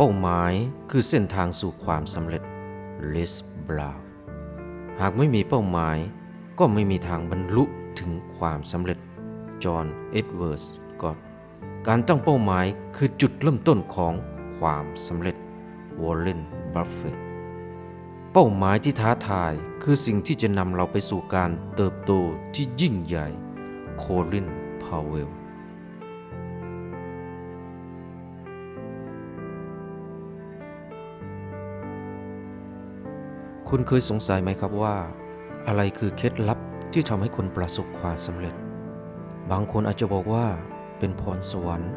เป้าหมายคือเส้นทางสู่ความสำเร็จลิสบราวหากไม่มีเป้าหมาย ก็ไม่มีทางบรรลุถึงความสำเร็จจอห์นเอ็ดเวิร์สกอตการตั้งเป้าหมายคือจุดเริ่มต้นของความสำเร็จวอลเลนบัฟเฟตเป้าหมายที่ท้าทายคือสิ่งที่จะนำเราไปสู่การเติบโตที่ยิ่งใหญ่โคลินพาวเวล คุณเคยสงสัยไหมครับว่า อะไรคือเคล็ดลับที่ทำให้คนประสบความสำเร็จ บางคนอาจจะบอกว่าเป็นพรสวรรค์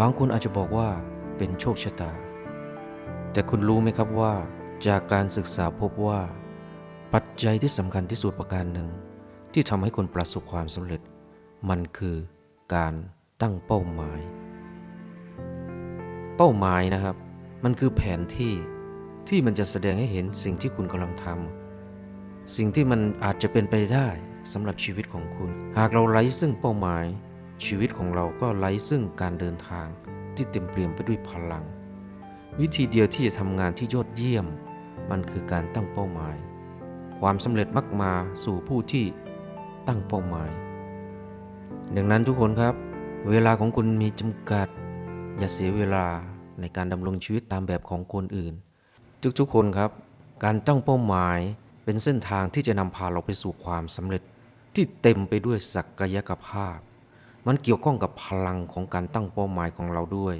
บางคนอาจจะบอกว่าเป็นโชคชะตา แต่คุณรู้ไหมครับว่า จากการศึกษาพบว่า ปัจจัยที่สำคัญที่สุดประการหนึ่ง ที่ทำให้คนประสบความสำเร็จ มันคือการตั้งเป้าหมาย เป้าหมายนะครับ มันคือแผนที่ ที่มันจะแสดงให้เห็นสิ่งที่คุณกำลังทำสิ่งที่มันอาจจะเป็นไปได้สำหรับชีวิตของคุณ หากเราไร้ซึ่งเป้าหมาย ชีวิตของเราก็ไร้ซึ่งการเดินทางที่เต็มเปี่ยมไปด้วยพลัง วิธีเดียวที่จะทำงานที่ยอดเยี่ยม มันคือการตั้งเป้าหมาย ความสำเร็จมักมาสู่ผู้ที่ตั้งเป้าหมาย ดังนั้นทุกคนครับ เวลาของคุณมีจำกัด อย่าเสียเวลาในการดำรงชีวิตตามแบบของคนอื่น ทุกๆคนครับ การตั้งเป้าหมายเป็นเส้นทางที่จะนำพาเราไปสู่ความสำเร็จที่เต็มไปด้วยศักยภาพ มันเกี่ยวข้องกับพลังของการตั้งเป้าหมายของเราด้วย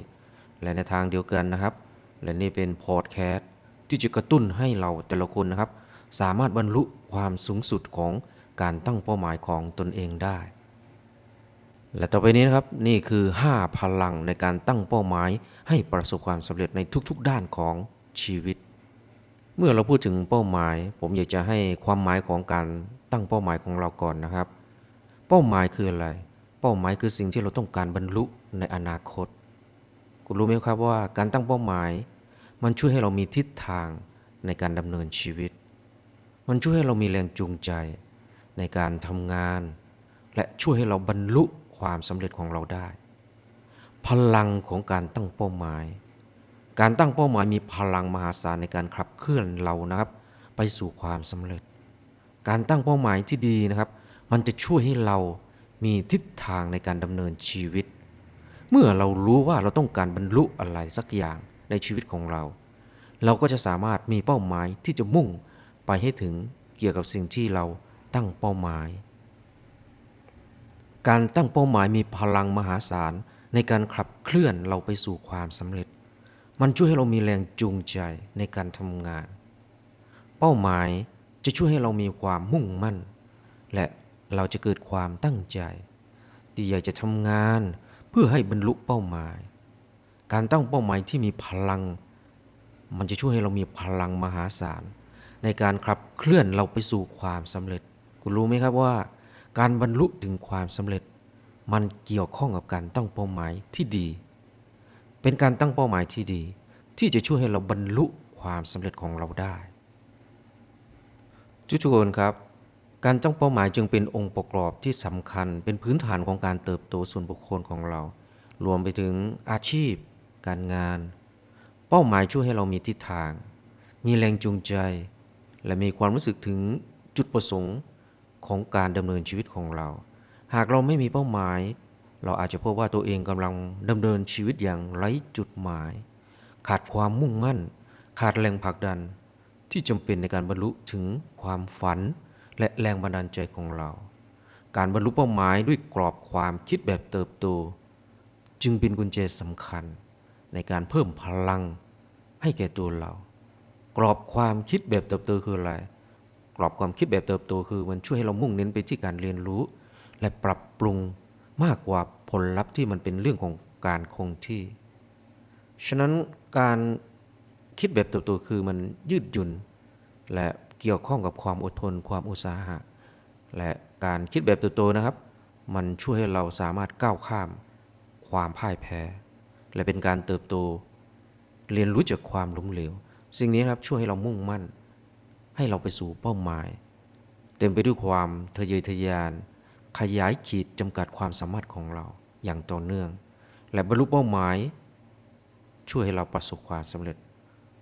และในทางเดียวกันนะครับ และนี่เป็นพอดแคสต์ที่จะกระตุ้นให้เราแต่ละคนนะครับ สามารถบรรลุความสูงสุดของการตั้งเป้าหมายของตนเองได้ และต่อไปนี้นะครับนี่คือ 5 พลังในการตั้งเป้าหมายให้ประสบความสำเร็จในทุกๆด้านของชีวิต เมื่อเราพูดถึงเป้าหมาย ผมอยากจะให้ความหมายของการตั้งเป้าหมายของเราก่อนนะครับ เป้าหมายคืออะไร เป้าหมายคือสิ่งที่เราต้องการบรรลุในอนาคต คุณรู้ไหมครับว่าการตั้งเป้าหมาย มันช่วยให้เรามีทิศทางในการดำเนินชีวิต มันช่วยให้เรามีแรงจูงใจ ในการทำงาน และช่วยให้เราบรรลุความสำเร็จของเราได้ พลังของการตั้งเป้าหมาย การตั้งเป้าหมายมีพลังมหาศาลในการขับเคลื่อนเรานะครับ ไปสู่ความสำเร็จ การตั้งเป้าหมายที่ดีนะครับ มันจะช่วยให้เรามีทิศทางในการดำเนินชีวิต เมื่อเรารู้ว่าเราต้องการบรรลุอะไรสักอย่างในชีวิตของเรา เราก็จะสามารถมีเป้าหมายที่จะมุ่งไปให้ถึงเกี่ยวกับสิ่งที่เราตั้งเป้าหมาย การตั้งเป้าหมายมีพลังมหาศาลในการขับเคลื่อนเราไปสู่ความสำเร็จ มันช่วยให้เรามีแรงจูงใจในการทำงาน เป้าหมายจะช่วยให้เรามีความมุ่งมั่น และเราจะเกิดความตั้งใจ ที่อยากจะทำงานเพื่อให้บรรลุเป้าหมาย การตั้งเป้าหมายที่มีพลัง มันจะช่วยให้เรามีพลังมหาศาล ในการขับเคลื่อนเราไปสู่ความสำเร็จ คุณรู้ไหมครับว่า การบรรลุถึงความสำเร็จ มันเกี่ยวข้องกับการตั้งเป้าหมายที่ดี เป็นการตั้งเป้าหมายที่ดี ที่จะช่วยให้เราบรรลุความสำเร็จของเราได้ทุกๆคนครับ การตั้งเป้าหมายจึงเป็นองค์ประกอบที่สำคัญ เป็นพื้นฐานของการเติบโตส่วนบุคคลของเรา รวมไปถึงอาชีพ การงาน เป้าหมายช่วยให้เรามีทิศทาง มีแรงจูงใจ และมีความรู้สึกถึงจุดประสงค์ของการดำเนินชีวิตของเรา หากเราไม่มีเป้าหมาย เราอาจจะพบว่าตัวเองกำลังดำเนินชีวิตอย่างไร้จุดหมาย ขาดความมุ่งมั่น ขาดแรงผลักดัน ที่จำเป็นในการบรรลุถึงความฝัน และแรงบันดาลใจของเรา การบรรลุเป้าหมายด้วยกรอบความคิดแบบเติบโต จึงเป็นกุญแจสำคัญ ในการเพิ่มพลังให้แก่ตัวเรา กรอบความคิดแบบเติบโตคืออะไรกรอบความคิดแบบเติบโตคือ มันช่วยให้เรามุ่งเน้นไปที่การเรียนรู้ และปรับปรุง มากกว่าผลลัพธ์ที่มันเป็นเรื่องของการคงที่ ฉะนั้นการคิดแบบเติบโตคือมันยืดหยุ่น และเกี่ยวข้องกับความอดทน ความอุตสาหะ และการคิดแบบเติบโตนะครับ มันช่วยให้เราสามารถก้าวข้าม ความพ่ายแพ้ และเป็นการเติบโต เรียนรู้จากความล้มเหลว สิ่งนี้ครับช่วยให้เรามุ่งมั่น ให้เราไปสู่เป้าหมาย เต็มไปด้วยความทะเยอทะยาน ขยายขีดจำกัดความสามารถของเราอย่างต่อเนื่อง และบรรลุเป้าหมาย ช่วยให้เราประสบความสำเร็จ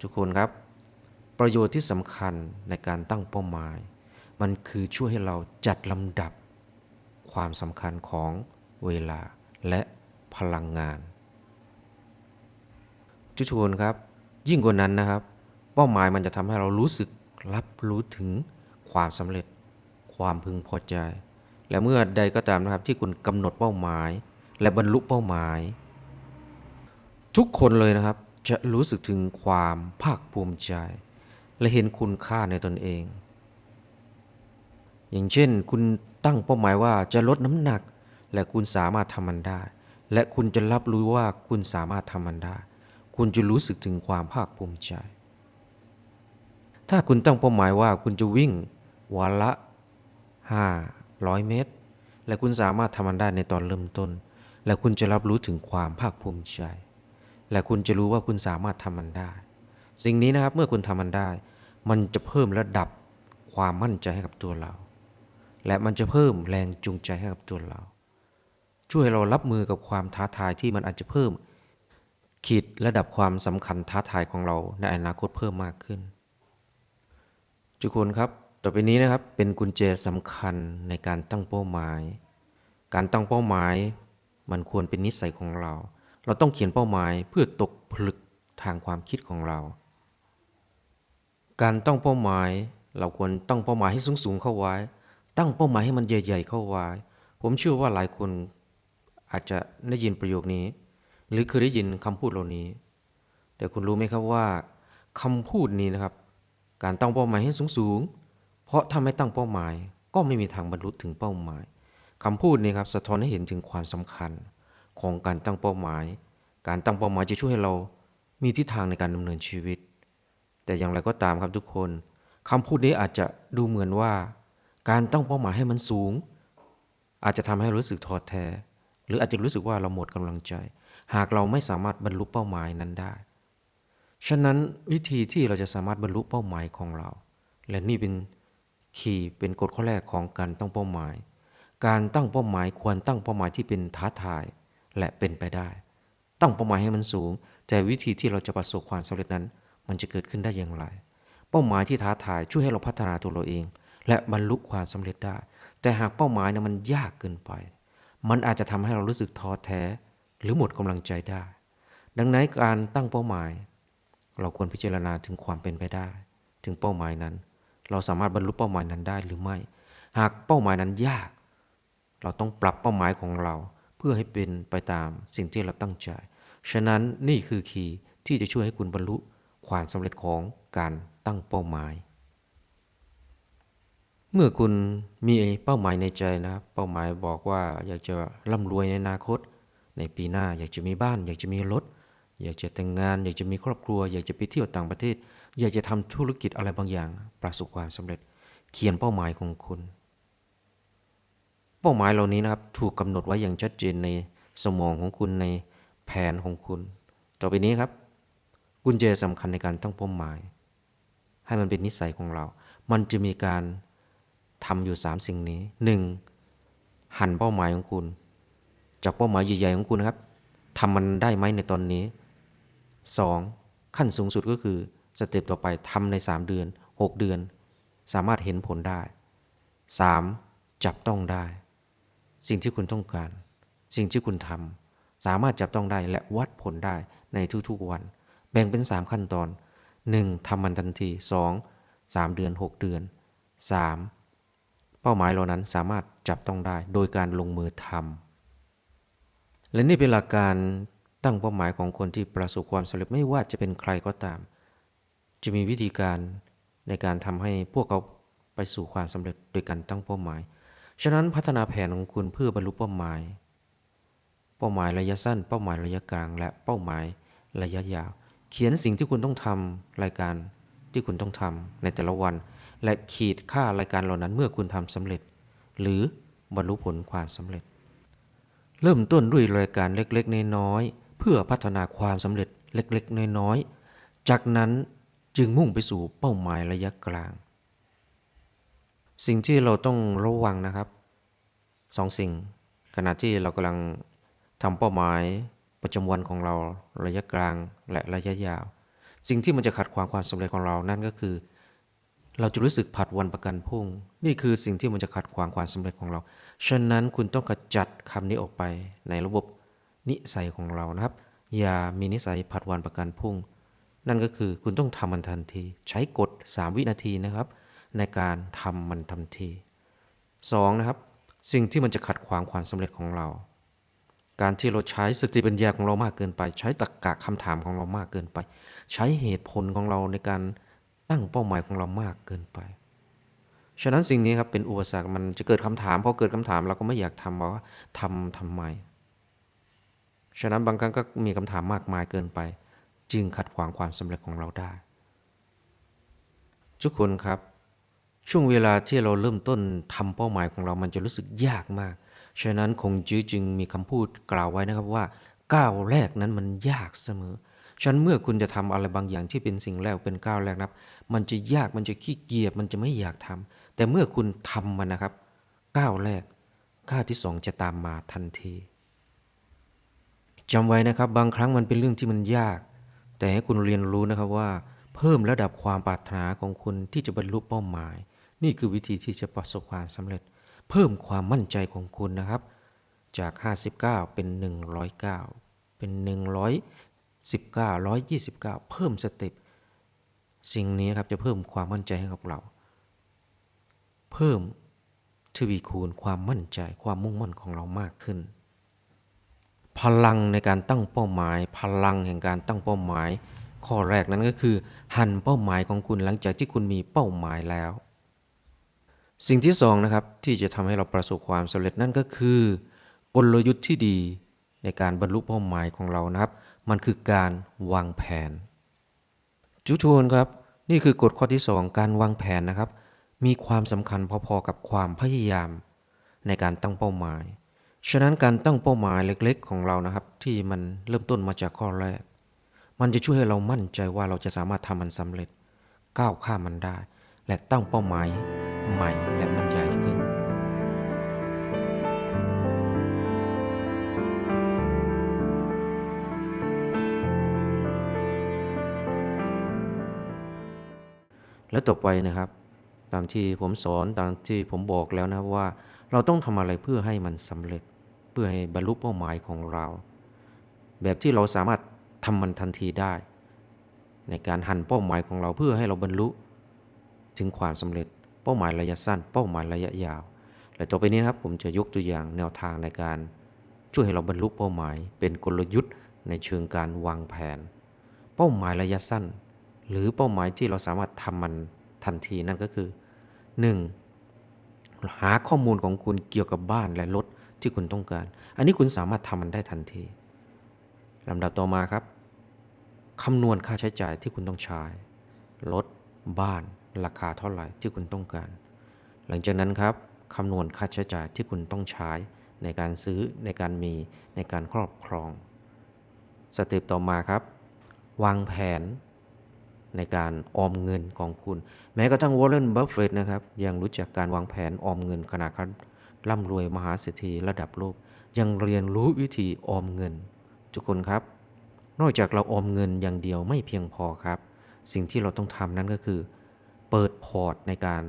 ทุกคนครับ ประโยชน์ที่สำคัญในการตั้งเป้าหมาย มันคือช่วยให้เราจัดลำดับ ความสำคัญของเวลาและพลังงานทุกคนครับ ยิ่งกว่านั้นนะครับ เป้าหมายมันจะทำให้เรารู้สึกรับรู้ถึงความสำเร็จ ความพึงพอใจ และเมื่อใดก็ตามนะครับที่คุณกำหนดเป้าหมาย และบรรลุเป้าหมาย ทุกคนเลยนะครับจะรู้สึกถึงความภาคภูมิใจ และเห็นคุณค่าในตนเอง อย่างเช่น คุณตั้งเป้าหมายว่าจะลดน้ำหนัก และคุณสามารถทำมันได้ และคุณจะรับรู้ว่าคุณสามารถทำมันได้ คุณจะรู้สึกถึงความภาคภูมิใจ ถ้าคุณตั้งเป้าหมายว่าคุณจะวิ่งวันละ 500เมตร และคุณสามารถทำมันได้ในตอนเริ่มต้น และคุณจะรับรู้ถึงความภาคภูมิใจ และคุณจะรู้ว่าคุณสามารถทำมันได้ สิ่งนี้นะครับเมื่อคุณทำมันได้ มันจะเพิ่มระดับความมั่นใจให้กับตัวเรา และมันจะเพิ่มแรงจูงใจให้กับตัวเรา ช่วยเรารับมือกับความท้าทายที่มันอาจจะเพิ่ม ขีดระดับความสำคัญท้าทายของเราในอนาคตเพิ่มมากขึ้นทุกคนครับ ต่อไปนี้นะครับเป็นกุญแจสำคัญในการตั้งเป้าหมาย การตั้งเป้าหมายมันควรเป็นนิสัยของเรา เราต้องเขียนเป้าหมายเพื่อตกผลึกทางความคิดของเรา การตั้งเป้าหมาย เราควรตั้งเป้าหมายให้สูงๆเข้าไว้ ตั้งเป้าหมายให้มันใหญ่ ๆ เข้าไว้ ผมเชื่อว่าหลายคนอาจจะได้ยินประโยคนี้ หรือเคยได้ยินคำพูดเหล่านี้ แต่คุณรู้ไหมครับว่าคำพูดนี้นะครับ การตั้งเป้าหมายให้สูงๆ ราะถ้าไม่ตั้งเป้าหมาย ก็ไม่มีทางบรรลุถึงเป้าหมายคำพูดนี้ครับสะท้อนให้เห็นถึงความสำคัญของการตั้งเป้าหมาย การตั้งเป้าหมายจะช่วยให้เรามีทิศทางในการดำเนินชีวิต แต่อย่างไรก็ตามครับทุกคนคำพูดนี้อาจจะดูเหมือนว่า การตั้งเป้าหมายให้มันสูง อาจจะทำให้รู้สึกท้อแท้ หรืออาจจะรู้สึกว่าเราหมดกำลังใจ หากเราไม่สามารถบรรลุเป้าหมายนั้นได้ ฉะนั้นวิธีที่เราจะสามารถบรรลุเป้าหมายของเรา และนี่เป็น คีย์เป็นกฎข้อแรกของการตั้งเป้าหมาย การตั้งเป้าหมายควรตั้งเป้าหมายที่เป็นท้าทายและเป็นไปได้ ตั้งเป้าหมายให้มันสูง แต่วิธีที่เราจะประสบความสำเร็จนั้น มันจะเกิดขึ้นได้อย่างไร เป้าหมายที่ท้าทายช่วยให้เราพัฒนาตัวเราเอง และบรรลุความสำเร็จได้ แต่หากเป้าหมายนะมันยากเกินไป มันอาจจะทำให้เรารู้สึกท้อแท้ หรือหมดกำลังใจได้ ดังนั้นการตั้งเป้าหมาย เราควรพิจารณาถึงความเป็นไปได้ ถึงเป้าหมายนั้น เราสามารถบรรลุเป้าหมายนั้นได้หรือไม่ หากเป้าหมายนั้นยาก เราต้องปรับเป้าหมายของเรา เพื่อให้เป็นไปตามสิ่งที่เราตั้งใจ ฉะนั้นนี่คือคีย์ที่จะช่วยให้คุณบรรลุความสำเร็จของการตั้งเป้าหมาย เมื่อคุณมีเป้าหมายในใจนะครับเป้าหมายบอกว่าอยากจะร่ำรวยในอนาคต ในปีหน้าอยากจะมีบ้าน อยากจะมีรถอยากจะแต่งงาน อยากจะมีครอบครัว อยากจะไปเที่ยวต่างประเทศ อยากจะทำธุรกิจอะไรบางอย่าง ประสบความสำเร็จ เขียนเป้าหมายของคุณ เป้าหมายเหล่านี้นะครับ ถูกกำหนดไว้อย่างชัดเจนในสมองของคุณในแผนของคุณ ต่อไปนี้ครับ กุญแจสำคัญในการตั้งเป้าหมาย ให้มันเป็นนิสัยของเรา มันจะมีการทำอยู่สามสิ่งนี้หนึ่งหันเป้าหมายของคุณ จากเป้าหมายใหญ่ๆของคุณนะครับทำมันได้ไหมในตอนนี้ 2. ขั้นสูงสุดก็คือ สเต็ปต่อไปทำใน 3 เดือน 6 เดือน สามารถเห็นผลได้ 3. จับต้องได้ สิ่งที่คุณต้องการ สิ่งที่คุณทำสามารถจับต้องได้และวัดผลได้ในทุกๆวัน แบ่งเป็น 3 ขั้นตอน 1. ทำมันทันที 2. 3 เดือน 6 เดือน 3. เป้าหมายเหล่านั้นสามารถจับต้องได้โดยการลงมือทำและนี่เป็นหลักการตั้งเป้าหมายของคนที่ประสบความสำเร็จไม่ว่าจะเป็นใครก็ตาม จะมีวิธีการในการทำให้พวกเขาไปสู่ความสำเร็จโดยการตั้งเป้าหมาย ฉะนั้นพัฒนาแผนของคุณเพื่อบรรลุเป้าหมาย เป้าหมายระยะสั้น เป้าหมายระยะกลาง และเป้าหมายระยะยาว เขียนสิ่งที่คุณต้องทำรายการที่คุณต้องทำในแต่ละวัน และขีดค่ารายการเหล่านั้นเมื่อคุณทำสำเร็จ หรือบรรลุผลความสำเร็จ เริ่มต้นด้วยรายการเล็กๆน้อยๆเพื่อพัฒนาความสำเร็จเล็กๆน้อยๆจากนั้น จึงมุ่งไปสู่เป้าหมายระยะกลาง สิ่งที่เราต้องระวังนะครับสองสิ่ง ขณะที่เรากำลังทำเป้าหมายประจำวันของเราระยะกลางและระยะยาว สิ่งที่มันจะขัดขวางความสำเร็จของเรานั่นก็คือ เราจะรู้สึกผัดวันประกันพรุ่ง นี่คือสิ่งที่มันจะขัดขวางความสำเร็จของเรา ฉะนั้นคุณต้องกระจัดคำนี้ออกไปในระบบนิสัยของเรานะครับ อย่ามีนิสัยผัดวันประกันพรุ่ง นั่นก็คือคุณต้องทำมันทันที ใช้กฎ 3 วินาทีนะครับ ในการทำมันทันที 2. นะครับ สิ่งที่มันจะขัดขวางความสำเร็จของเรา การที่เราใช้สติปัญญาของเรามากเกินไป ใช้ตรรกะคำถามของเรามากเกินไป ใช้เหตุผลของเราในการตั้งเป้าหมายของเรามากเกินไปฉะนั้นสิ่งนี้ครับเป็นอุปสรรคมันจะเกิดคำถามพอเกิดคำถามเราก็ไม่อยากทำว่าทำทำไม ฉะนั้นบางครั้งก็มีคำถามมากมายเกินไป จึงขัดขวางความสำเร็จของเราได้ ทุกคนครับ ช่วงเวลาที่เราเริ่มต้นทำเป้าหมายของเรามันจะรู้สึกยากมาก ฉะนั้นคงจื้อจึงมีคำพูดกล่าวไว้นะครับว่าก้าวแรกนั้นมันยากเสมอฉะนั้นเมื่อคุณจะทำอะไรบางอย่างที่เป็นสิ่งแรกเป็นก้าวแรกนะครับ มันจะยากมันจะขี้เกียจมันจะไม่อยากทำแต่เมื่อคุณทำมันนะครับก้าวแรกก้าวที่สองจะตามมาทันทีจำไว้นะครับ บางครั้งมันเป็นเรื่องที่มันยาก แต่ให้คุณเรียนรู้นะครับว่า เพิ่มระดับความปรารถนาของคุณที่จะบรรลุเป้าหมาย นี่คือวิธีที่จะประสบความสำเร็จ เพิ่มความมั่นใจของคุณนะครับ จาก 59 เป็น 109 เป็น 119 129 เพิ่มสเต็ปสิ่งนี้ครับจะเพิ่มความมั่นใจให้กับเรา เพิ่มทวีคูณความมั่นใจความมุ่งมั่นของเรามากขึ้น พลังในการตั้งเป้าหมาย พลังแห่งการตั้งเป้าหมาย ข้อแรกนั้นก็คือ หันเป้าหมายของคุณหลังจากที่คุณมีเป้าหมายแล้ว สิ่งที่สองนะครับที่จะทำให้เราประสบความสำเร็จนั่นก็คือกลยุทธ์ที่ดีในการบรรลุเป้าหมายของเรานะครับ มันคือการวางแผน จุทวนครับ นี่คือกฎข้อที่ 2 การวางแผนนะครับ มีความสำคัญพอๆกับความพยายาม ในการตั้งเป้าหมาย ฉะนั้นการตั้งเป้าหมายเล็กๆ ของเรานะครับ ที่มันเริ่มต้นมาจากข้อแรก มันจะช่วยให้เรามั่นใจว่าเราจะสามารถทำมันสำเร็จ ก้าวข้ามมันได้ และตั้งเป้าหมายใหม่และมันใหญ่ขึ้นและต่อไปนะครับ ตามที่ผมสอนตามที่ผมบอกแล้วนะครับว่า เราต้องทำอะไรเพื่อให้มันสำเร็จ เพื่อให้บรรลุเป้าหมายของเรา แบบที่เราสามารถทำมันทันทีได้ ในการหันเป้าหมายของเราเพื่อให้เราบรรลุ ถึงความสำเร็จเป้าหมายระยะสั้น เป้าหมายระยะยาว และต่อไปนี้ครับผมจะยกตัวอย่างแนวทางในการช่วยให้เราบรรลุเป้าหมาย เป็นกลยุทธ์ในเชิงการวางแผน เป้าหมายระยะสั้น หรือเป้าหมายที่เราสามารถทำมันทันทีนั่นก็คือ 1. หาข้อมูลของคุณเกี่ยวกับบ้านและรถ ที่คุณต้องการ อันนี้คุณสามารถทำมันได้ทันทีลำดับต่อมาครับคำนวณค่าใช้จ่ายที่คุณต้องใช้รถบ้านราคาเท่าไหร่ที่คุณต้องการ หลังจากนั้นครับคำนวณค่าใช้จ่ายที่คุณต้องใช้ในการซื้อในการมีในการครอบครอง สเต็ปต่อมาครับ วางแผนในการออมเงินของคุณ แม้กระทั่งวอร์เรนบัฟเฟตนะครับยังรู้จักการวางแผนออมเงินขนาดเขา ร่ำรวยมหาเศรษฐีระดับโลก ยังเรียนรู้วิธีออมเงิน ทุกคนครับ นอกจากเราออมเงินอย่างเดียวไม่เพียงพอครับ สิ่งที่เราต้องทำนั่นก็คือ เปิดพอร์ตในการ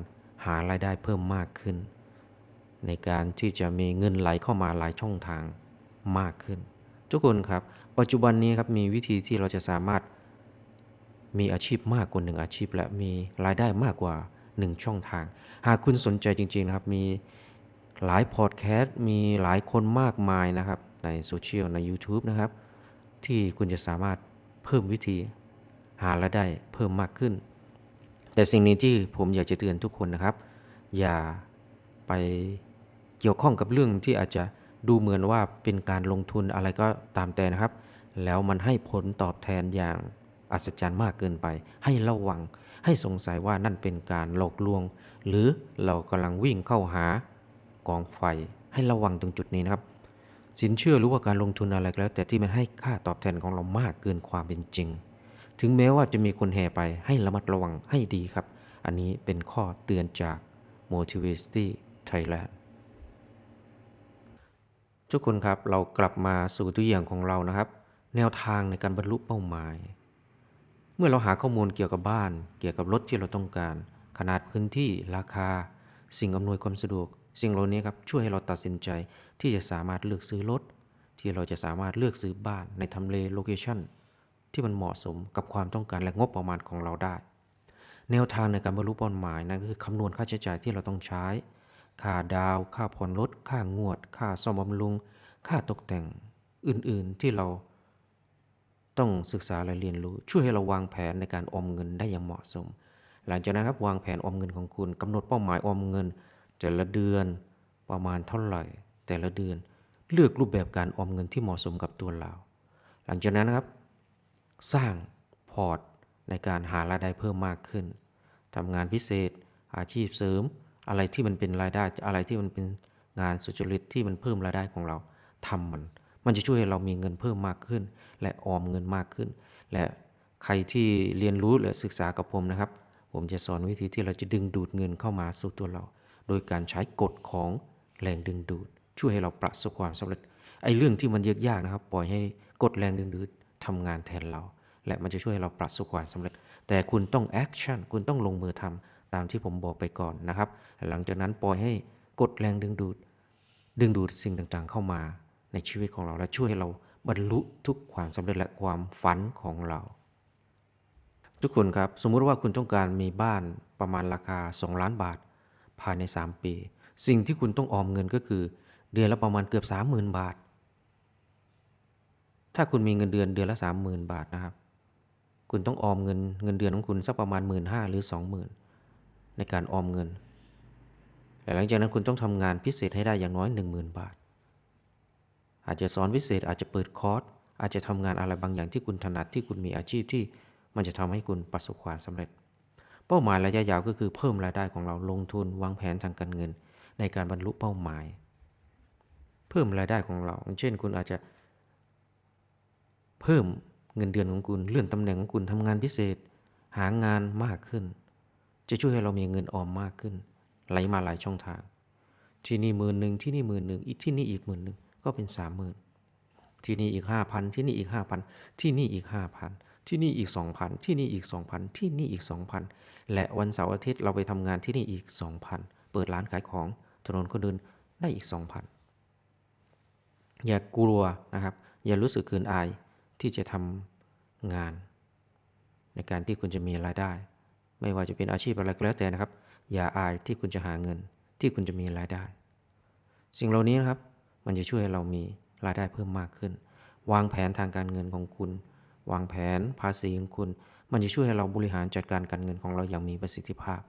หารายได้เพิ่มมากขึ้น ในการที่จะมีเงินไหลเข้ามาหลายช่องทางมากขึ้น ทุกคนครับ ปัจจุบันนี้ครับมีวิธีที่เราจะสามารถมีอาชีพมากกว่าหนึ่งอาชีพ และมีรายได้มากกว่าหนึ่งช่องทาง หากคุณสนใจจริงๆนะครับ มี หลายพอดแคสต์มีหลายคนมากมายนะครับ ในโซเชียลใน YouTube นะครับ ที่คุณจะสามารถเพิ่มวิธีหารายได้เพิ่มมากขึ้น แต่สิ่งนี้ที่ผมอยากจะเตือนทุกคนนะครับ อย่าไปเกี่ยวข้องกับเรื่องที่อาจจะดูเหมือนว่าเป็นการลงทุนอะไรก็ตามแต่นะครับ แล้วมันให้ผลตอบแทนอย่างอัศจรรย์มากเกินไป ให้ระวังให้สงสัยว่านั่นเป็นการหลอกลวง หรือเรากำลังวิ่งเข้าหา กองไฟ ให้ระวังตรงจุดนี้นะครับ สินเชื่อหรือว่าการลงทุนอะไรก็แล้ว แต่ที่มันให้ค่าตอบแทนของเรามากเกินความเป็นจริง ถึงแม้ว่าจะมีคนแห่ไปให้ระมัดระวังให้ดีครับ อันนี้เป็นข้อเตือนจาก Motivity Thailand ทุกคนครับเรากลับมาสู่ตัวอย่างของเรานะครับ แนวทางในการบรรลุเป้าหมาย เมื่อเราหาข้อมูลเกี่ยวกับบ้าน เกี่ยวกับรถที่เราต้องการ ขนาดพื้นที่ราคา สิ่งอำนวยความสะดวก สิ่งเหล่านี้ครับช่วยให้เราตัดสินใจที่จะสามารถเลือกซื้อรถที่เราจะสามารถเลือกซื้อบ้านในทำเลโลเคชันที่มันเหมาะสมกับความต้องการและงบประมาณของเราได้ แนวทางในการบรรลุเป้าหมายนั่นก็คือคำนวณค่าใช้จ่ายที่เราต้องใช้ ค่าดาว ค่าผ่อนรถ ค่างวด ค่าซ่อมบำรุง ค่าตกแต่ง อื่นๆที่เราต้องศึกษาและเรียนรู้ช่วยให้เราวางแผนในการออมเงินได้อย่างเหมาะสม หลังจากนั้นครับวางแผนออมเงินของคุณกำหนดเป้าหมายออมเงิน แต่ละเดือนประมาณเท่าไหร่ แต่ละเดือนเลือกรูปแบบการออมเงินที่เหมาะสมกับตัวเรา หลังจากนั้นนะครับ สร้างพอร์ตในการหารายได้เพิ่มมากขึ้นทำงานพิเศษ อาชีพเสริม อะไรที่มันเป็นรายได้อะไรที่มันเป็นงานสุจริตที่มันเพิ่มรายได้ของเราทำมัน มันจะช่วยให้เรามีเงินเพิ่มมากขึ้น และออมเงินมากขึ้น และใครที่เรียนรู้และศึกษากับผมนะครับ ผมจะสอนวิธีที่เราจะดึงดูดเงินเข้ามาสู่ตัวเรา โดยการใช้กฎของแรงดึงดูด ช่วยให้เราประสบความสำเร็จไอ้เรื่องที่มันยากๆนะครับ ปล่อยให้กฎแรงดึงดูดทำงานแทนเรา และมันจะช่วยให้เราประสบความสำเร็จ แต่คุณต้องแอคชั่นคุณต้องลงมือทำตามที่ผมบอกไปก่อนนะครับ หลังจากนั้นปล่อยให้กฎแรงดึงดูด ดึงดูดสิ่งต่างๆ เข้ามาในชีวิตของเราและช่วยให้เราบรรลุทุกความสำเร็จและความฝันของเรา ทุกคนครับ สมมุติว่าคุณต้องการมีบ้านประมาณราคา 2 ล้านบาท ภายใน 3 ปี สิ่งที่คุณต้องออมเงินก็คือ เดือนละประมาณเกือบ 30,000 บาท ถ้าคุณมีเงินเดือนเดือนละ 30,000 บาทนะครับ คุณต้องออมเงินเงินเดือนของคุณสักประมาณ 1 5ื่นหรือ 20,000 ในการออมเงินแต่หลังจากนั้นคุณต้องทำงานพิเศษให้ได้อย่างน้อย 10,000 บาท อาจจะสอนพิเศษอาจจะเปิดคอร์สอาจจะทำงานอะไรบางอย่างที่คุณถนัดที่คุณมีอาชีพที่มันจะทำให้คุณประสบความสำเร็จ เป้าหมายระยะยาวก็คือเพิ่มรายได้ของเราลงทุนวางแผนทางการเงิน ในการบรรลุเป้าหมาย เพิ่มรายได้ของเรา เช่น คุณอาจจะ เพิ่มเงินเดือนของคุณเลื่อนตำแหน่งของคุณทำงานพิเศษ หางานมากขึ้น จะช่วยให้เรามีเงินออมมากขึ้น ไหลมาหลายช่องทาง ที่นี่หมื่นหนึ่งที่นี่หมื่นหนึ่งอีกที่นี่อีกหมื่นหนึ่งก็เป็นสามหมื่นที่นี่อีกห้าพันที่นี่อีกห้าพันที่นี่อีกห้าพันที่นี่อีกสองพันที่นี่อีกสองพันที่นี่อีกสองพัน และวันเสาร์อาทิตย์เราไปทำงานที่นี่อีกสองพันเปิดร้านขายของถนนคนเดินได้อีกสองพันอย่ากลัวนะครับ อย่ารู้สึกเกินอายที่จะทำงาน ในการที่คุณจะมีรายได้ ไม่ว่าจะเป็นอาชีพอะไรก็แล้วแต่นะครับ อย่าอายที่คุณจะหาเงิน ที่คุณจะมีรายได้ สิ่งเหล่านี้นะครับ มันจะช่วยให้เรามีรายได้เพิ่มมากขึ้น วางแผนทางการเงินของคุณ วางแผนภาษีของคุณ มันจะช่วยให้เราบริหารจัดการการเงินของเราอย่างมีประสิทธิภาพ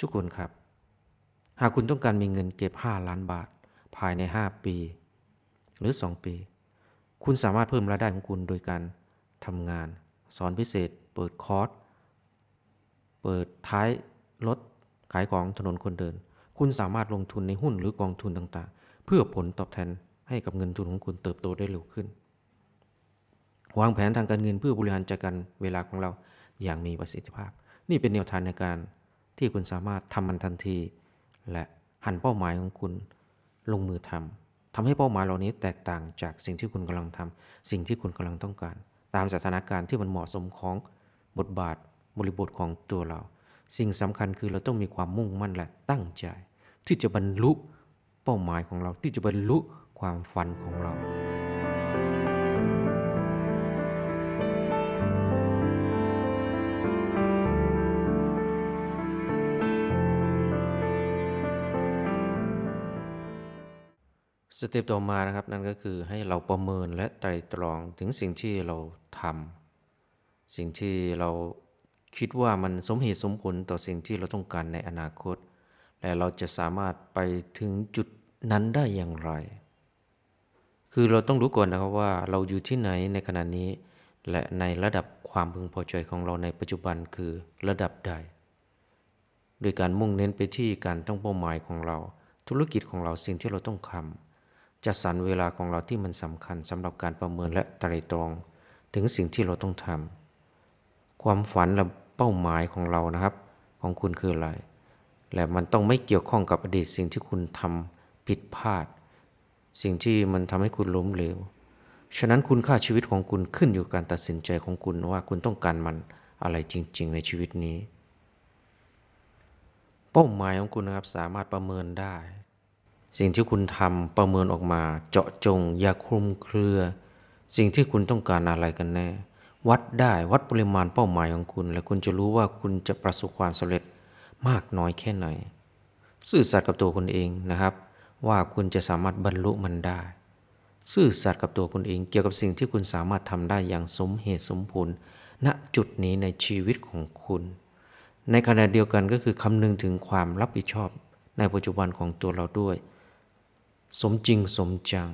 ทุกคนครับ หากคุณต้องการมีเงินเก็บ 5 ล้านบาท ภายใน 5 ปี หรือ 2 ปี คุณสามารถเพิ่มรายได้ของคุณโดยการทำงาน สอนพิเศษ เปิดคอร์สเปิดท้ายรถขายของถนนคนเดิน คุณสามารถลงทุนในหุ้นหรือกองทุนต่างๆ เพื่อผลตอบแทนให้กับเงินทุนของคุณเติบโตได้เร็วขึ้น วางแผนทางการเงินเพื่อบริหารจัดการเวลาของเราอย่างมีประสิทธิภาพ นี่เป็นแนวทางในการที่คุณสามารถทำมันทันที และหันเป้าหมายของคุณลงมือทำทำให้เป้าหมายเหล่านี้แตกต่างจากสิ่งที่คุณกำลังทำสิ่งที่คุณกำลังต้องการ ตามสถานการณ์ที่มันเหมาะสมของบทบาทบริบทของตัวเรา สิ่งสำคัญคือเราต้องมีความมุ่งมั่นและตั้งใจ ที่จะบรรลุเป้าหมายของเราที่จะบรรลุความฝันของเรา สเต็ปต่อมานะครับนั่นก็คือให้เราประเมินและไตรตรองถึงสิ่งที่เราทำสิ่งที่เราคิดว่ามันสมเหตุสมผลต่อสิ่งที่เราต้องการในอนาคต และเราจะสามารถไปถึงจุดนั้นได้อย่างไร คือเราต้องรู้ก่อนนะครับว่าเราอยู่ที่ไหนในขณะนี้ และในระดับความพึงพอใจของเราในปัจจุบันคือระดับใดโดยการมุ่งเน้นไปที่การตั้งเป้าหมายของเรา ธุรกิจของเราสิ่งที่เราต้องทำ จะสรรเวลาของเราที่มันสำคัญสำหรับการประเมินและไตรตรอง ถึงสิ่งที่เราต้องทำความฝันและเป้าหมายของเรานะครับ ของคุณคืออะไร และมันต้องไม่เกี่ยวข้องกับอดีตสิ่งที่คุณทำผิดพลาด สิ่งที่มันทำให้คุณล้มเหลวฉะนั้นคุณค่าชีวิตของคุณขึ้นอยู่กับการตัดสินใจของคุณว่าคุณต้องการมันอะไรจริง ๆ ในชีวิตนี้ เป้าหมายของคุณนะครับสามารถประเมินได้ สิ่งที่คุณทำประเมินออกมาเจาะจง อย่าคลุมเครือ สิ่งที่คุณต้องการอะไรกันแน่ วัดได้วัดปริมาณเป้าหมายของคุณ และคุณจะรู้ว่าคุณจะประสบความสำเร็จมากน้อยแค่ไหน ซื่อสัตย์กับตัวคุณเองนะครับ ว่าคุณจะสามารถบรรลุมันได้ ซื่อสัตย์กับตัวคุณเองเกี่ยวกับสิ่งที่คุณสามารถทำได้อย่างสมเหตุสมผล ณจุดนี้ในชีวิตของคุณ ในขณะเดียวกันก็คือคำนึงถึงความรับผิดชอบ ในปัจจุบันของตัวเราด้วย สมจริงสมจัง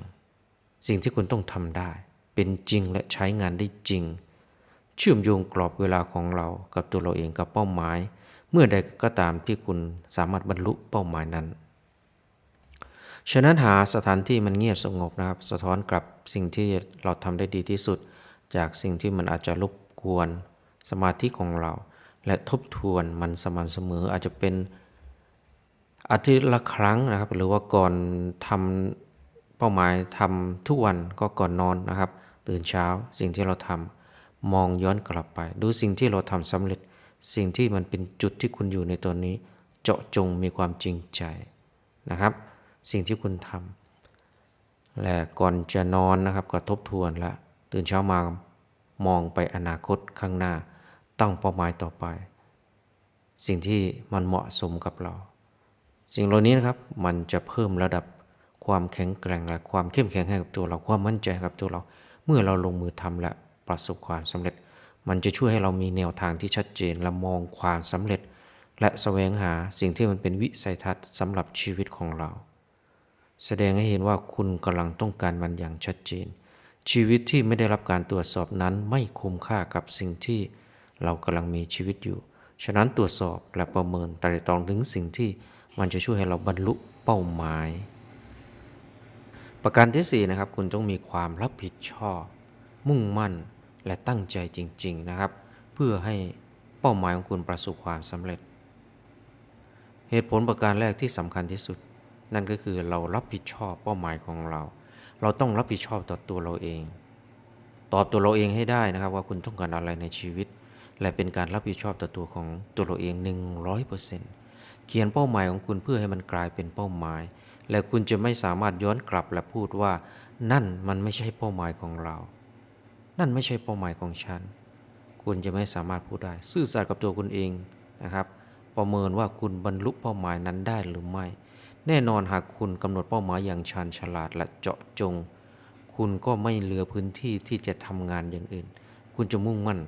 สิ่งที่คุณต้องทำได้ เป็นจริงและใช้งานได้จริง เชื่อมโยงกรอบเวลาของเรากับตัวเราเองกับเป้าหมาย เมื่อใดก็ตามที่คุณสามารถบรรลุเป้าหมายนั้น ฉะนั้นหาสถานที่มันเงียบสงบนะครับ สะท้อนกลับสิ่งที่เราทำได้ดีที่สุด จากสิ่งที่มันอาจจะรบกวน สมาธิของเรา และทบทวนมันสม่ำเสมออาจจะเป็น อาทิตย์ละครั้งนะครับ หรือว่าก่อนทำเป้าหมายทำทุกวันก็ก่อนนอนนะครับ ตื่นเช้าสิ่งที่เราทำมองย้อนกลับไป ดูสิ่งที่เราทำสำเร็จ สิ่งที่มันเป็นจุดที่คุณอยู่ในตัวนี้ เจาะจงมีความจริงใจนะครับ สิ่งที่คุณทำและก่อนจะนอนนะครับก็ทบทวนละตื่นเช้ามามองไปอนาคตข้างหน้า ตั้งเป้าหมายต่อไป สิ่งที่มันเหมาะสมกับเรา สิ่งเหล่านี้นะครับ มันจะเพิ่มระดับความแข็งแกร่งและความเข้มแข็งให้กับตัวเราความมั่นใจกับตัวเรา เมื่อเราลงมือทำและประสบความสำเร็จ มันจะช่วยให้เรามีแนวทางที่ชัดเจนและมองความสำเร็จ และแสวงหาสิ่งที่มันเป็นวิสัยทัศน์สำหรับชีวิตของเรา แสดงให้เห็นว่าคุณกำลังต้องการมันอย่างชัดเจน ชีวิตที่ไม่ได้รับการตรวจสอบนั้นไม่คุ้มค่ากับสิ่งที่เรากำลังมีชีวิตอยู่ ฉะนั้นตรวจสอบและประเมินไตรตรองถึงสิ่งที่ มันจะช่วยให้เราบรรลุเป้าหมาย ประการที่ 4 นะครับ คุณต้องมีความรับผิดชอบ มุ่งมั่นและตั้งใจจริง ๆนะครับ เพื่อให้เป้าหมายของคุณประสบความสำเร็จ เหตุผลประการแรกที่สำคัญที่สุด นั่นก็คือเรารับผิดชอบเป้าหมายของเรา เราต้องรับผิดชอบต่อตัวเราเอง ตอบตัวเราเองให้ได้นะครับ ว่าคุณต้องการอะไรในชีวิต และเป็นการรับผิดชอบต่อตัวของตัวเราเอง 100%เเขียนเป้าหมายของคุณเพื่อให้มันกลายเป็นเป้าหมาย และคุณจะไม่สามารถย้อนกลับและพูดว่า นั่นมันไม่ใช่เป้าหมายของเรา นั่นไม่ใช่เป้าหมายของฉัน คุณจะไม่สามารถพูดได้ ซื่อสัตย์กับตัวคุณเองนะครับ ประเมินว่าคุณบรรลุเป้าหมายนั้นได้หรือไม่ แน่นอนหากคุณกำหนดเป้าหมายอย่างชาญฉลาดและเจาะจง คุณก็ไม่เหลือพื้นที่ที่จะทำงานอย่างอื่น คุณจะมุ่งมั่น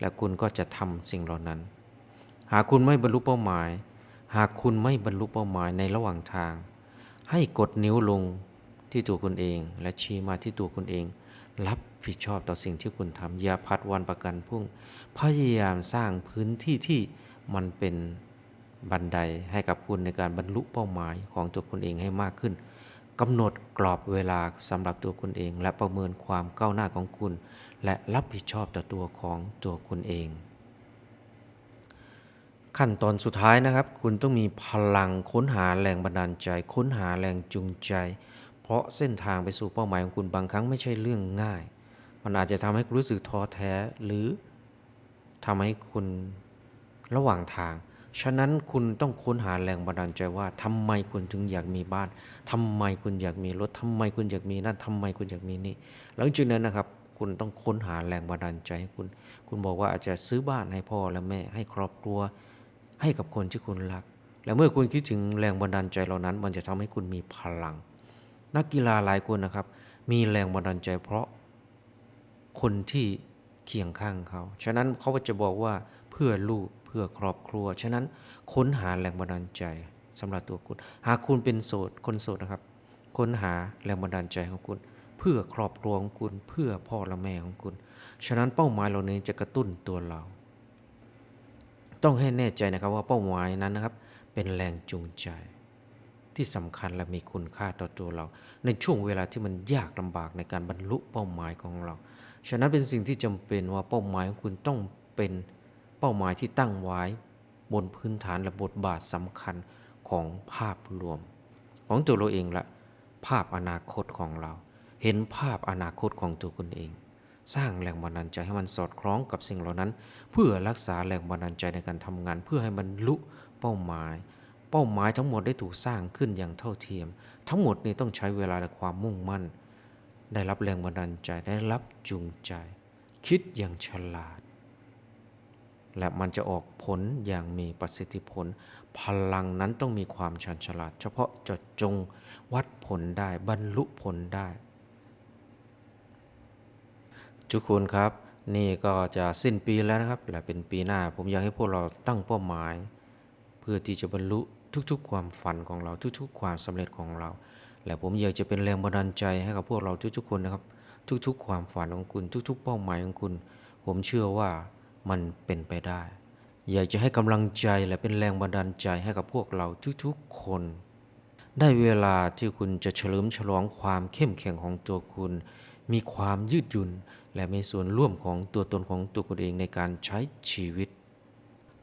และคุณก็จะทำสิ่งเหล่านั้น หากคุณไม่บรรลุเป้าหมาย หากคุณไม่บรรลุเป้าหมายในระหว่างทาง ให้กดนิ้วลงที่ตัวคุณเอง และชี้มาที่ตัวคุณเอง รับผิดชอบต่อสิ่งที่คุณทำอย่าพัดวันประกันพรุ่ง พยายามสร้างพื้นที่ที่มันเป็นบันไดให้กับคุณในการบรรลุเป้าหมายของตัวคุณเองให้มากขึ้นกำหนดกรอบเวลาสำหรับตัวคุณเอง และประเมินความก้าวหน้าของคุณ และรับผิดชอบต่อตัวของตัวคุณเอง ขั้นตอนสุดท้ายนะครับ คุณต้องมีพลังค้นหาแรงบันดาลใจ ค้นหาแรงจูงใจ เพราะเส้นทางไปสู่เป้าหมายของคุณบางครั้งไม่ใช่เรื่องง่าย มันอาจจะทำให้คุณรู้สึกท้อแท้หรือทำให้คุณระหว่างทาง ฉะนั้นคุณต้องค้นหาแรงบันดาลใจว่าทำไมคุณถึงอยากมีบ้านทำไมคุณอยากมีรถทำไมคุณอยากมีนั่นทำไมคุณอยากมีนี่หลังจากนั้นนะครับคุณต้องค้นหาแรงบันดาลใจให้คุณ คุณบอกว่าอาจจะซื้อบ้านให้พ่อและแม่ให้ครอบครัว ให้กับคนที่คุณรัก และเมื่อคุณคิดถึงแรงบันดาลใจเหล่านั้น มันจะทำให้คุณมีพลัง นักกีฬาหลายคนนะครับ มีแรงบันดาลใจเพราะคนที่เคียงข้างเขา ฉะนั้นเขาจะบอกว่าเพื่อลูกเพื่อครอบครัว ฉะนั้นค้นหาแรงบันดาลใจสำหรับตัวคุณ หากคุณเป็นโสดคนโสดนะครับ ค้นหาแรงบันดาลใจของคุณ เพื่อครอบครัวของคุณ เพื่อพ่อและแม่ของคุณ ฉะนั้นเป้าหมายเหล่านี้จะกระตุ้นตัวเรา ต้องให้แน่ใจนะครับว่าเป้าหมายนั้นนะครับ เป็นแรงจูงใจ ที่สำคัญและมีคุณค่าต่อตัวเรา ในช่วงเวลาที่มันยากลำบากในการบรรลุเป้าหมายของเรา ฉะนั้นเป็นสิ่งที่จำเป็นว่าเป้าหมายของคุณต้องเป็นเป้าหมายที่ตั้งไว้ บนพื้นฐานและบทบาทสำคัญของภาพรวม ของตัวเราเองละภาพอนาคตของเรา เห็นภาพอนาคตของตัวคุณเอง สร้างแรงบันดาลใจให้มันสอดคล้องกับสิ่งเหล่านั้น เพื่อรักษาแรงบันดาลใจในการทำงาน เพื่อให้มันลุเป้าหมาย เป้าหมายทั้งหมดได้ถูกสร้างขึ้นอย่างเท่าเทียม ทั้งหมดนี้ต้องใช้เวลาและความมุ่งมั่น ได้รับแรงบันดาลใจได้รับจูงใจ คิดอย่างฉลาด และมันจะออกผลอย่างมีประสิทธิผล พลังนั้นต้องมีความชันฉลาด เฉพาะเจาะจงวัดผลได้บรรลุผลได้ ทุกคนครับ นี่ก็จะสิ้นปีแล้วนะครับและเป็นปีหน้าผมอยากให้พวกเราตั้งเป้าหมาย เพื่อที่จะบรรลุทุกๆ ความฝันของเราทุก ๆ ความสำเร็จของเรา และผมอยากจะเป็นแรงบันดาลใจให้กับพวกเราทุกๆคนนะครับ ทุกๆ ความฝันของคุณ ทุก ๆ เป้าหมายของคุณ ผมเชื่อว่ามันเป็นไปได้ อยากจะให้กำลังใจและเป็นแรงบันดาลใจให้กับพวกเราทุกๆ คน ได้เวลาที่คุณจะเฉลิมฉลองความเข้มแข็งของตัวคุณ มีความยืดหยุ่น และมีส่วนร่วมของตัวตนของตัวคุณเองในการใช้ชีวิต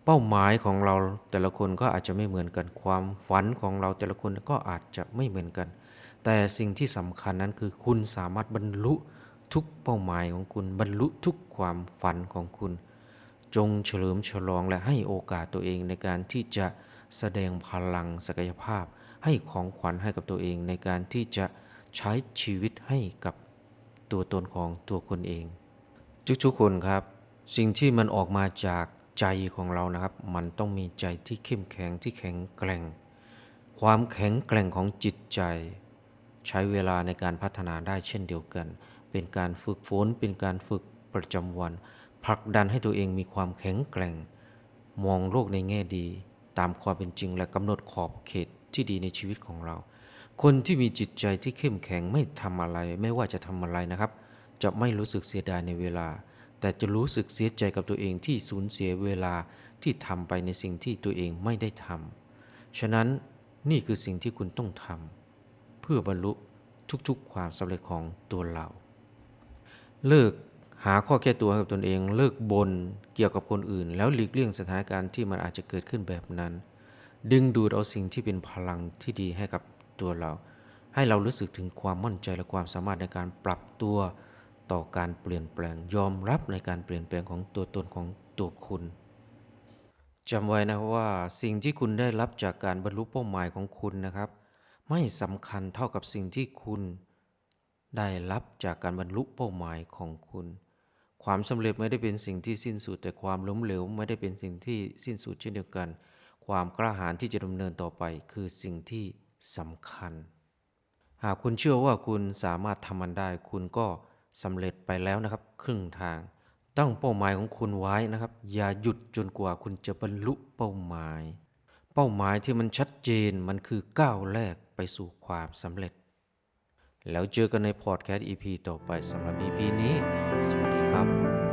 เป้าหมายของเราแต่ละคนก็อาจจะไม่เหมือนกัน ความฝันของเราแต่ละคนก็อาจจะไม่เหมือนกัน แต่สิ่งที่สำคัญนั้นคือคุณสามารถบรรลุทุกเป้าหมายของคุณบรรลุทุกความฝันของคุณ จงเฉลิมฉลองและให้โอกาสตัวเองในการที่จะแสดงพลังศักยภาพ ให้ของขวัญให้กับตัวเองในการที่จะใช้ชีวิตให้กับ ตัวตนของตัวคนเอง ทุกๆคนครับ สิ่งที่มันออกมาจากใจของเรานะครับ มันต้องมีใจที่เข้มแข็งที่แข็งแกร่ง ความแข็งแกร่งของจิตใจ ใช้เวลาในการพัฒนาได้เช่นเดียวกัน เป็นการฝึกฝนเป็นการฝึกประจำวันผลักดันให้ตัวเองมีความแข็งแกร่ง มองโลกในแง่ดี ตามความเป็นจริงและกำหนดขอบเขตที่ดีในชีวิตของเรา คนที่มีจิตใจที่เข้มแข็งไม่ทำอะไร ไม่ว่าจะทำอะไรนะครับ จะไม่รู้สึกเสียดายในเวลา แต่จะรู้สึกเสียใจกับตัวเองที่สูญเสียเวลาที่ทำไปในสิ่งที่ตัวเองไม่ได้ทำฉะนั้นนี่คือสิ่งที่คุณต้องทำเพื่อบรรลุทุกๆ ความสำเร็จของตัวเรา เลิกหาข้อแก้ตัวให้กับตนเอง เลิกบนเกี่ยวกับคนอื่น แล้วหลีกเลี่ยงสถานการณ์ที่มันอาจจะเกิดขึ้นแบบนั้น ดึงดูดเอาสิ่งที่เป็นพลังที่ดีให้กับ ตัวเรา ให้เรารู้สึกถึงความมั่นใจและความสามารถในการปรับตัวต่อการเปลี่ยนแปลงยอมรับในการเปลี่ยนแปลงของตัวตนของตัวคุณจำไว้นะว่าสิ่งที่คุณได้รับจากการบรรลุเป้าหมายของคุณนะครับ ไม่สำคัญเท่ากับสิ่งที่คุณได้รับจากการบรรลุเป้าหมายของคุณ ความสำเร็จไม่ได้เป็นสิ่งที่สิ้นสุด แต่ความล้มเหลวไม่ได้เป็นสิ่งที่สิ้นสุดเช่นเดียวกัน ความกล้าหาญที่จะดำเนินต่อไปคือสิ่งที่ สำคัญ หากคุณเชื่อว่าคุณสามารถทำมันได้ คุณก็สำเร็จไปแล้วนะครับ ครึ่งทาง ตั้งเป้าหมายของคุณไว้นะครับ อย่าหยุดจนกว่าคุณจะบรรลุเป้าหมาย เป้าหมายที่มันชัดเจนมันคือก้าวแรกไปสู่ความสำเร็จ แล้วเจอกันในพอดแคสต์ EP ต่อไปสำหรับ EP นี้ สวัสดีครับ